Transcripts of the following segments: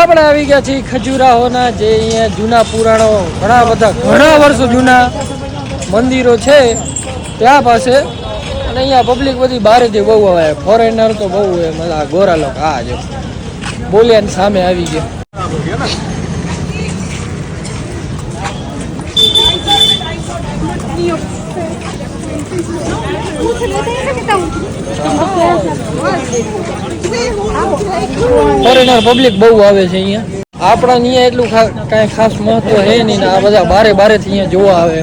આપણે આવી ગયા છીએ ખજુરાહોના જે અહીંયા જૂના પુરાણો, ઘણા બધા, ઘણા વર્ષો જૂના મંદિરો છે ત્યાં પાસે. અને અહીંયા પબ્લિક બધી બહારથી બહુ આવે. ફોરેનર તો બહુ હોય મતલબ ગોરા લોકો, આ જો. બોલિયાની સામે આવી ગયા. ફોરેનર પબ્લિક બહુ આવે છે અહીંયા. આપણા અહીંયા એટલું કાંઈ ખાસ મહત્વ છે નહીં આ બધા બારે બારેથી અહીંયા જોવા આવે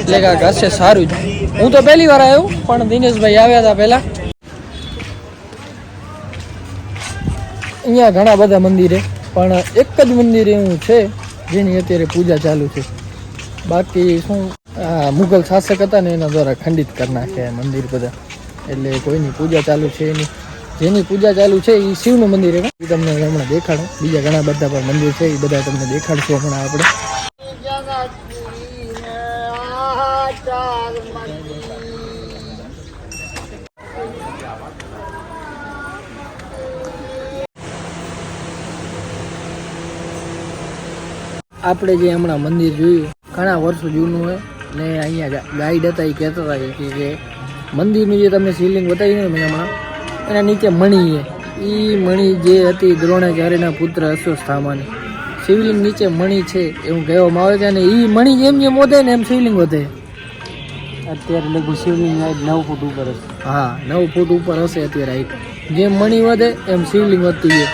એટલે કાંઈક હશે સારું જ. હું તો પહેલી વાર આવ્યો, પણ દિનેશભાઈ આવ્યા હતા પહેલાં. અહીંયા ઘણા બધા મંદિરે, પણ એક જ મંદિર એવું છે, જેની અત્યારે પૂજા ચાલુ છે. બાકી શું, આ મુઘલ શાસક હતા ને એના દ્વારા ખંડિત કરી નાખ્યા મંદિર બધા. એટલે કોઈની પૂજા ચાલુ છે નહીં. જેની પૂજા ચાલુ છે એ શિવનું મંદિર એ તમને હમણાં દેખાડો. બીજા ઘણા બધા પણ મંદિર છે એ બધા તમને દેખાડશું હમણાં આપણે. આપણે જે હમણાં મંદિર જોયું, ઘણા વર્ષો જૂનું હોય, ને અહીંયા ગાઈડ હતા એ કહેતા હતા કે મંદિરનું જે તમને શિવલિંગ બતાવી ને મેં હમણાં એના નીચે મણી એ મણી જે હતી દ્રોણાચાર્યના પુત્ર અશ્વસ્થામાની શિવલિંગ નીચે મણી છે એવું કહેવામાં આવે છે અને એ મણી જેમ જેમ વધે ને એમ શિવલિંગ વધે. અત્યારે લગભગ શિવલિંગ નવ ફૂટ ઉપર હશે. હા નવ ફૂટ ઉપર હશે અત્યારે હાઈટ. જેમ મણી વધે એમ શિવલિંગ વધતી જાય.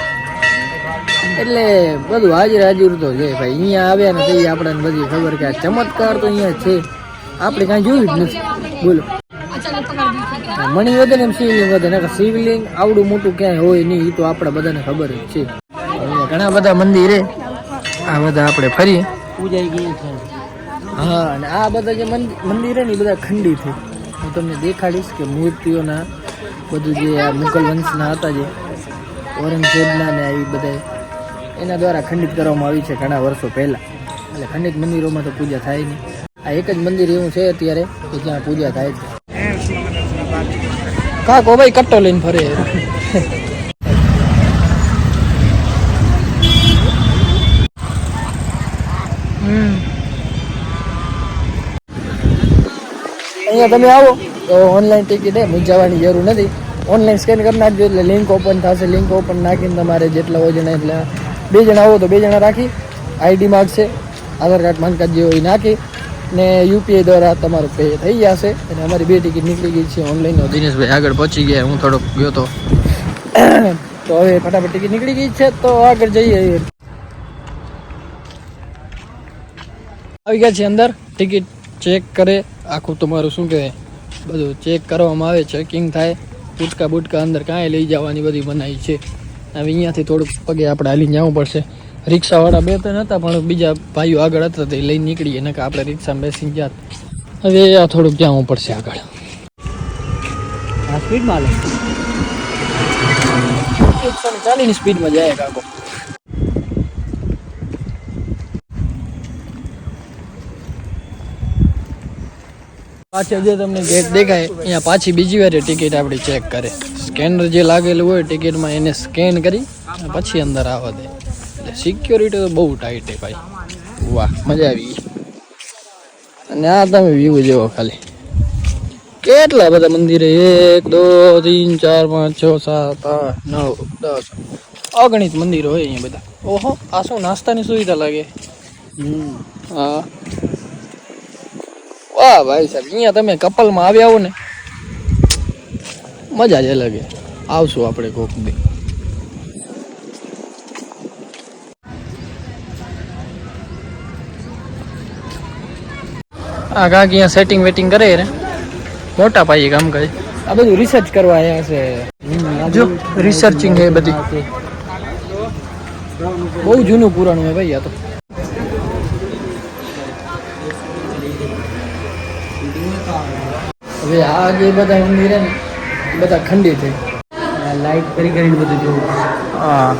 એટલે બધું હાજર હાજર તો છે ભાઈ. અહીંયા આવ્યા ને તો આપણને બધી ખબર કે આ ચમત્કાર તો અહીંયા છે. આપણે કાંઈ જોયું જ નથી. બોલો. મણી વધે ને એમ શિવલિંગ વધે. ને શિવલિંગ આવડું મોટું ક્યાંય હોય નહીં એ તો આપણે બધાને ખબર જ છે. ઘણા બધા મંદિરે આ બધા આપણે ફરીએ પૂજાઈ ગઈ છે. હા અને આ બધા જે મંદ- મંદિર ને એ બધા ખંડિત છે. હું તમને દેખાડીશ કે મૂર્તિઓના બધું જે આ મુઘલ વંશના હતા જે ઔરંગઝેબના ને એ બધા એના દ્વારા ખંડિત કરવામાં આવી છે ઘણા વર્ષો પહેલાં. એટલે ખંડિત મંદિરોમાં તો પૂજા થાય નહીં. આ એક જ મંદિર એવું છે અત્યારે કે જ્યાં પૂજા થાય છે. કાકો ભાઈ કટ્ટો લઈને ફરે. અહીંયા તમે આવો. તો ઓનલાઈન ટિકિટ હે મૂંઝાવાની જરૂર નથી. ઓનલાઈન સ્કેન કરી નાખજો એટલે લિંક ઓપન થશે. લિંક ઓપન નાખીને તમારે જેટલા હોય જણા એટલે. બે જણા આવો તો બે જણા રાખી. આઈડી માગશે આધાર કાર્ડ માન કાર્ડ જે હોય નાખી. ને યુપીઆઈ દ્વારા તમારું પે થઈ જશે અને અમારી બે ટિકિટ નીકળી ગઈ છે ઓનલાઈન દિનેશભાઈ આગળ પહોંચી ગયા હું થોડોક ગયો તો. તો હવે ફટાફટ ટિકિટ નીકળી ગઈ છે તો આગળ જઈએ. આવી ગયા છે અંદર ટિકિટ ચેક કરે. આખું તમારું શું કહેવાય? બધું ચેક કરવામાં આવે ચેકિંગ થાય. પૂટકા બુટકા અંદર કાંઈ લઈ જવાની બધી બનાવી છે. હવે અહીંયાથી થોડુંક પગે આપણે હાલીને જવું પડશે. રિક્ષાવાળા બે ત્રણ હતા પણ બીજા ભાઈઓ આગળ હતા તે લઈને નીકળીએ નકા આપણે રિક્ષામાં બેસીને જાત. હવે આ થોડુંક જવું પડશે આગળ. આ સ્પીડમાં એકસો સ્પીડમાં જાય કાકો. પાછળ જે તમને ગેટ દેખાય અહીંયા પાછી બીજી વાર ટિકિટ આપણી ચેક કરે. સ્કેનર જે લાગેલું હોય ટિકિટમાં એને સ્કેન કરી પછી અંદર આવવા દે. સિક્યોરિટી તો બહુ ટાઈટ છે ભાઈ. વાહ મજા આવી ગઈ. અને આ તમે વ્યૂ જેવો ખાલી. કેટલા બધા મંદિરે? એક દો ત્રણ ચાર પાંચ છ સાત આઠ નવ દસ. અગણિત મંદિરો હોય અહીંયા બધા. ઓહો આ શું નાસ્તાની સુવિધા લાગે? હમ. હા. વાહ ભાઈ સાહેબ અહીંયા તમે કપલમાં આવ્યા હો ને મજા જ અલગ આવશું આપણે કોક દી. આ કાંક અહીંયા સેટિંગ વેટિંગ કરે રે. મોટા પાયે કામ કરે આ બધું રિસર્ચ કરવા આવ્યા છે. જો રિસર્ચિંગ છે બધી. બહુ જૂનું પુરાણું હોય ભાઈ આ તો. હવે આ જે બધા મંદિર ને બધા ખંડિત છે લાઈટ કરી કરીને બધું જોવું હા.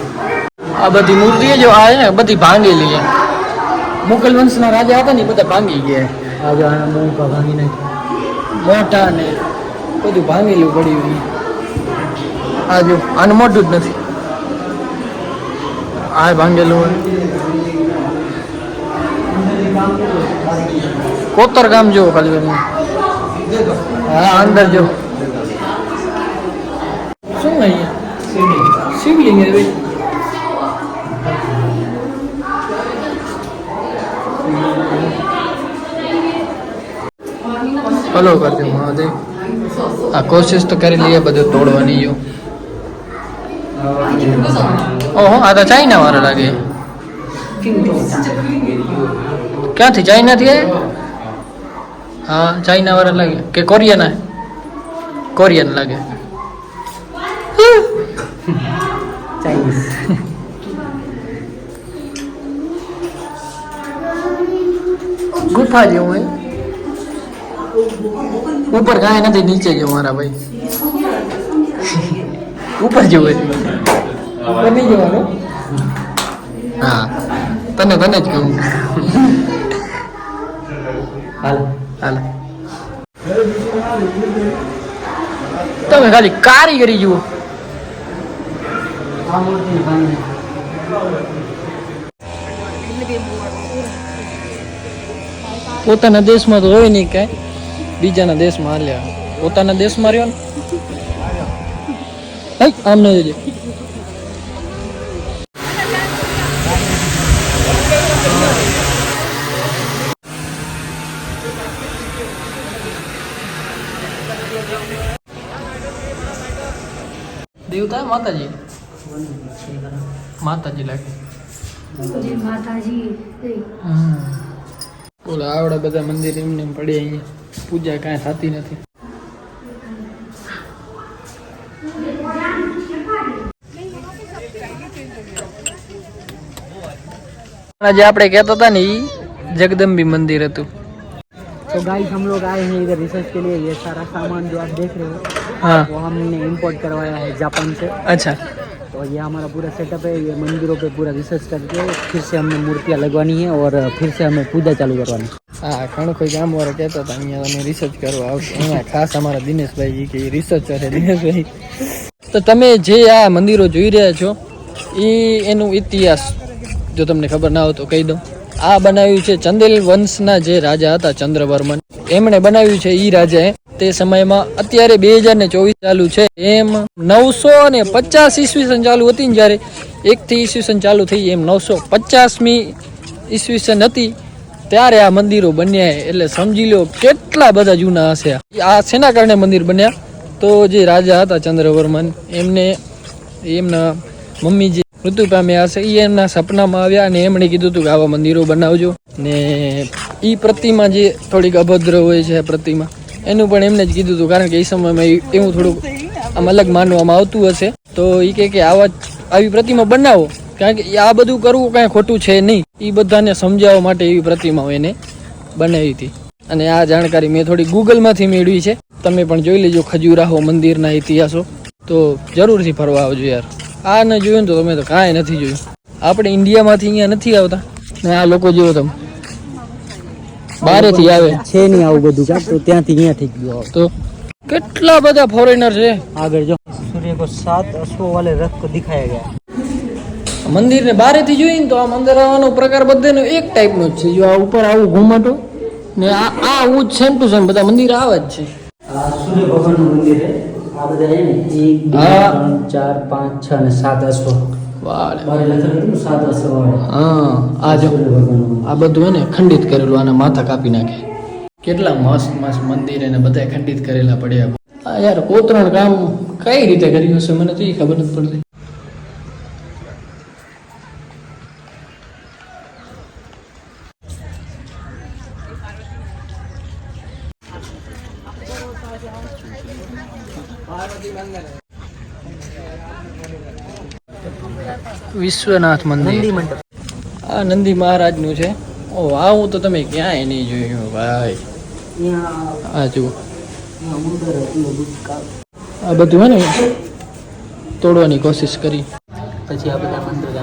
આ બધી મૂર્તિઓ જો આ બધી ભાંગેલી છે મુઘલ વંશના રાજા હતા ને એ બધા ભાંગી ગયા આ જો આના મોંકા ભાંગી નાખ્યા. મોટા ને બધું ભાંગેલું પડ્યું. આ જો, આનું મોટું જ નથી. આ ભાંગેલું હોય. કોતર ગામ જેવો ખાલી તમે હા, અંદર જો. શું અહીંયા? શિવલિંગ. હે ભાઈ. ફોલો કરજો મહાદેવ આ કોશિશ તો કરી લઈએ, બધું તોડવાની જો. ઓહો, આ તો ચાઇના વાળા લાગે. ક્યાંથી? ચાઇનાથી? હા, ચાઇના વાળા લાગે. કે કોરિયન? કોરિયન લાગે. ચાઇનીઝ ગુફા જેવું હે ઉપર કાંઈ નથી નીચે જેવું મારા ભાઈ. ઉપર જવું ઉપર નહીં જવાનું? હા તને તને જ કહું. હાલ. હાલ. તમે ખાલી કારીગરી જુઓ. પોતાના દેશમાં તો હોય નહીં કાંઈ. બીજાના દેશમાં હાલ્યા. પોતાના દેશમાં રહ્યો ને? આમ ન જોઈએ દેવતા માતાજી? માતાજી લાગે. માતાજી જય બોલો આવડા બધા મંદિર એમને એમ પડે અહીંયા પૂજા કાંઈ થતી નથી આજે આપણે કહેતા હતા ને ઈ જગદંબી મંદિર હતું तो गाइस हम लोग आए हैं इधर रिसर्च के लिए ये सारा सामान जो आप देख रहे हो हाँ वो हमने इंपोर्ट करवाया है जापान से अच्छा तो ये हमारा पूरा सेटअप है ये मंदिरों पे पूरा रिसर्च करके फिर से हमने मूर्तियाँ लगवानी है और फिर से हमें पूजा चालू करवानी है હા ઘણું કોઈ ગામ વાળા કહેતા હતા અહીંયા તમે રિસર્ચ કરવા આવશો અહીંયા ખાસ અમારા દિનેશભાઈ કે રિસર્ચર છે દિનેશભાઈ તો તમે જે આ મંદિરો જોઈ રહ્યા છો એ એનું ઇતિહાસ જો તમને ખબર ના હોય તો કહી દઉં આ બનાવ્યું છે ચંદેલ વંશના જે રાજા હતા ચંદ્રવર્મન એમણે બનાવ્યું છે ઈ રાજાએ તે સમયમાં અત્યારે બે હજાર ને ચોવીસ ચાલુ છે. એમ નવસો ને પચાસ ઈસવીસન ચાલુ હતી ને જ્યારે એકથી ઈસવીસન ચાલુ થઈ એમ નવસો પચાસમી ઈસવીસન હતી ત્યારે આ મંદિરો બન્યા એટલે સમજી લો કેટલા બધા જૂના હશે આ. શેના કારણે મંદિર બન્યા? તો જે રાજા હતા ચંદ્રવર્મન, એમને એમના મમ્મી જે મૃત્યુ પામ્યા હશે. એ એમના સપનામાં આવ્યા અને એમણે કીધું હતું કે આવા મંદિરો બનાવજો. ને એ પ્રતિમા જે થોડીક અભદ્ર હોય છે પ્રતિમા એનું પણ એમને જ કીધું હતું, કારણ કે એ સમયમાં એવું થોડુંક આમ અલગ માનવામાં આવતું હશે. તો એ કહે કે આવા આવી પ્રતિમા બનાવો, કારણ કે આ બધું કરવું કાંઈ ખોટું છે નહીં. એ બધાને સમજાવવા માટે એવી પ્રતિમાઓ એને બનાવી હતી. અને આ જાણકારી મેં થોડી ગૂગલમાંથી મેળવી છે. તમે પણ જોઈ લેજો ખજુરાહો મંદિરના ઇતિહાસો. તો જરૂરથી ફરવા આવજો યાર. આ ન જોયું તો તમે તો કાંઈ નથી જોયું. આપણે ઇન્ડિયામાંથી અહીંયા નથી આવતા. ને આ લોકો જોયો તમે. બારેથી આવે. છે નહીં આવું બધું કાં તો ત્યાંથી અહીંયા થઈ ગયો તો કેટલા બધા ફોરેનર છે? આગળ જો. સૂર્ય કો સાત અશ્વ વાલે રથ કો દિખાયા ગયા. મંદિરને બારેથી જોઈને તો આમ અંદર આવવાનો પ્રકાર બધાનો એક ટાઈપનો જ છે. જો આ ઉપર આવું ઘુમાટો ને આ આ આવું જ સેમ ટુ સેમ બધા મંદિર આવે જ છે. સૂર્ય ભગવાનનું મંદિર છે. આ બધા એમ એક બે ત્રણ ચાર પાંચ છ અને સાત અશ્વ. હા આ જો આ બધું હે ખંડિત કરેલું આના માથા કાપી નાખે. કેટલા મસ્ત મસ્ત મંદિર એને બધા ખંડિત કરેલા પડ્યા. યાર કોતરણ કામ કઈ રીતે કર્યું હશે મને તો એ ખબર નથી પડતી. વિશ્વનાથ મંદિર. આ નંદી મહારાજનું છે. ઓ હું તો તમે ક્યાંય નહીં જોયું ભાઈ. આ જુઓ. આ બધું હે ને? તોડવાની કોશિશ કરી. પછી આ બધા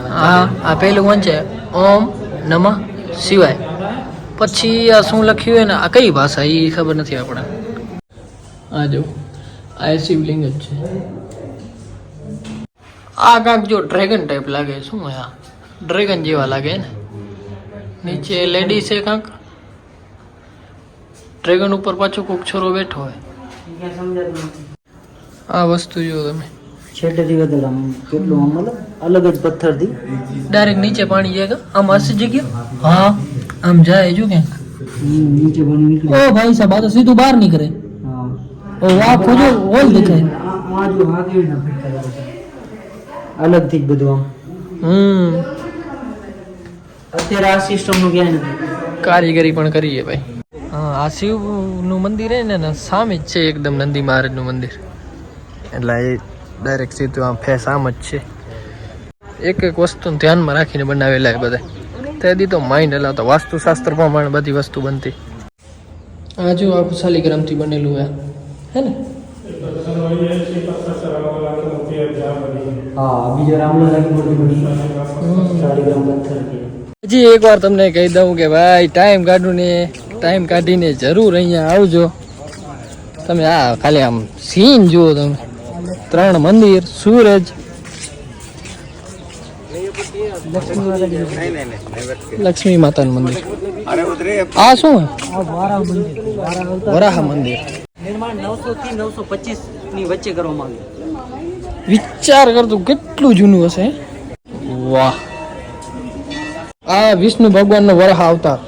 હા આ આ પહેલું વન છે. ઓમ નમઃ શિવાય. પછી આ શું લખ્યું હોય ને? આ કઈ ભાષા? એ ખબર નથી આપણે. આ જો આ શિવલિંગ જ છે. આ કાંક જો ડ્રેગન ટાઈપ લાગે શું આ? ડ્રેગન જેવા લાગે ને? નીચે લેડી છે કાંક? ડ્રેગન ઉપર પાછો કોક છોરો બેઠો હોય. આ વસ્તુ જો તમે. છેટેથી વધારે કેટલું આમ મતલબ અલગ જ પથ્થરથી? ડાયરેક્ટ નીચે પાણી જાય કે આમ હસી જગ્યા? હા. આમ જાય જો ક્યાંક? હમ, નીચે પાણી નીકળે. ઓ ભાઈ સાહેબ આ તો સીધું બહાર નીકળે. ઓ વાહ ખોજો હોલ દેખાય. આ આ જો આ કેવી ના અલગથી જ બધું આમ. હમ. અત્યારે આ સિસ્ટમનું ક્યાંય નથી. કારીગરી પણ કરીએ ભાઈ. હા આ શિવનું મંદિર હે ને સામે જ છે એકદમ નંદી મહારાજનું મંદિર. એટલે એ ડાયરેક્ટ સીધું આમ ફેસ આમ જ છે. એક એક વસ્તુને ધ્યાનમાં રાખીને બનાવેલા એ બધા. તે દી તો માઇન્ડ તો વાસ્તુશાસ્ત્ર પ્રમાણે બધી વસ્તુ બનતી. આ જો આખું શાલિગ્રામથી બનેલું હે હે ને? હા એક હજી એકવાર તમને કહી દઉં કે ભાઈ ટાઈમ કાઢુને ટાઈમ કાઢીને જરૂર અહીંયા આવજો. તમે આ ખાલી આમ સીન જુઓ તમે. ત્રણ મંદિર સૂરજ. લક્ષ્મી માતાનું મંદિર. આ શું? આ વારા મંદિર. વારા અવતાર વરાહ મંદિર. નિર્માણ નવસો થી નવસો પચીસની વચ્ચે કરવામાં આવ્યું. વિચાર કરતું કેટલું જૂનું હશે? વાહ. આ વિષ્ણુ ભગવાનનો વરાહ અવતાર.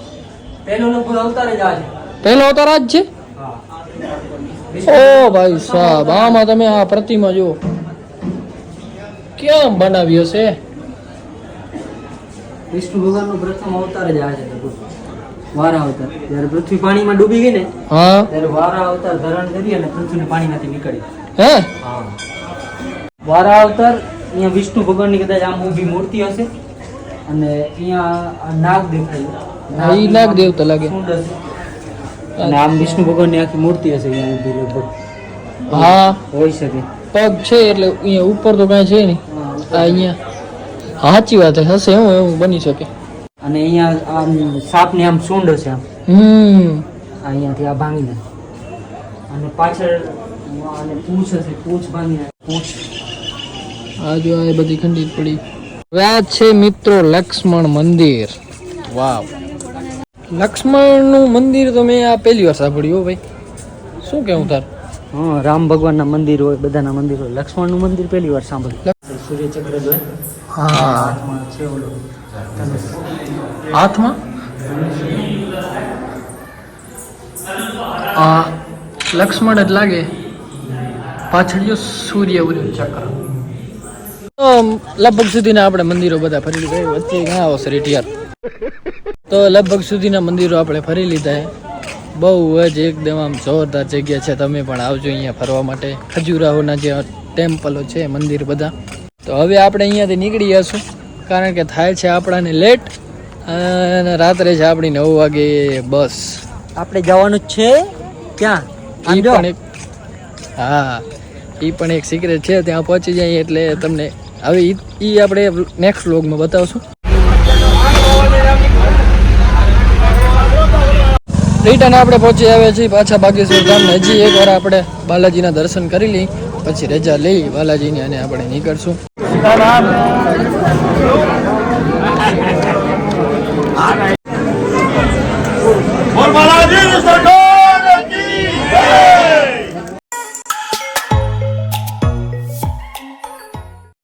પહેલો લગભગ અવતાર જ આ છે. પહેલો અવતાર આ જ છે? ઓ ભાઈ સાહેબ આમાં તમે આ પ્રતિમા જુઓ. કેમ બનાવી હશે? વિષ્ણુ ભગવાનનો પ્રથમ અવતાર જ આ છે વારા અવતાર. જ્યારે પૃથ્વી પાણીમાં ડૂબી ગઈ ને હા. ત્યારે વારા અવતાર ધારણ કરી અને પૃથ્વીને પાણીમાંથી નીકળી. હે? હા. વારા અવતાર અહીંયા વિષ્ણુ ભગવાનની કદાચ આમ ઊભી મૂર્તિ હશે અને અહીંયા નાગ દેખાય. હા, નાગ દેવતા લાગે. અને આમ વિષ્ણુ ભગવાનની આખી મૂર્તિ હશે અહીંયા ઊભી લગભગ. હા. હોઈ શકે. પગ છે એટલે અહીંયા ઉપર તો કાંઈ છે નહીં. આ અહીંયા. સાચી વાત હશે એવું એવું બની શકે. અને અહીંયા આમ સાપની આમ સુંડ હશે આમ. હમ. આ અહીંયાથી આ ભાંગી જાય. અને પાછળ અને પૂંછ હશે પૂંછ ભાંગી જાય પૂંછ. આ જો આ બધી ખંડિત પડી. વ્યાજ છે મિત્રો લક્ષ્મણ મંદિર. વાવ. લક્ષ્મણનું મંદિર તો મેં આ પહેલી વાર સાંભળ્યું ભાઈ. શું કેવું તાર? હા રામ ભગવાનના મંદિર હોય બધાના મંદિર હોય. લક્ષ્મણનું મંદિર પહેલી વાર સાંભળ્યું. સૂર્યચક્ર હા. છે ઓલો. હાથમાં આ લક્ષ્મણ જ લાગે પાછળ સૂર્ય ઉર્ય ચક્ર. લગભગ સુધીના આપણે મંદિરો બધા ફરી લીધા. વચ્ચે ઘણા આવશે રેટિયાર તો લગભગ સુધીના મંદિરો આપણે ફરી લીધા બહુ જ એકદમ આમ જોરદાર જગ્યા છે. તમે પણ આવજો અહીંયા ફરવા માટે. ખજુરાહોના જે ટેમ્પલો છે, મંદિર બધા. તો હવે આપણે અહીંયાથી નીકળી જશું કારણ કે થાય છે આપણાને લેટ અને રાત્રે છે આપણી નવ વાગે બસ. આપણે જવાનું છે ક્યાં. પણ એક હા એ પણ એક સિક્રેટ છે ત્યાં પહોંચી જાય એટલે તમને હવે એ આપણે નેક્સ્ટ વ્લોગમાં બતાવશું. રિટર્ન આપણે પહોંચી આવ્યા છીએ પાછા બાગેશ્વર ધામ હજી એકવાર આપણે બાલાજીના દર્શન કરી લઈ પછી રજા લઈ બાલાજીની અને આપણે નીકળશું. બોલ બાલાજી સરકાર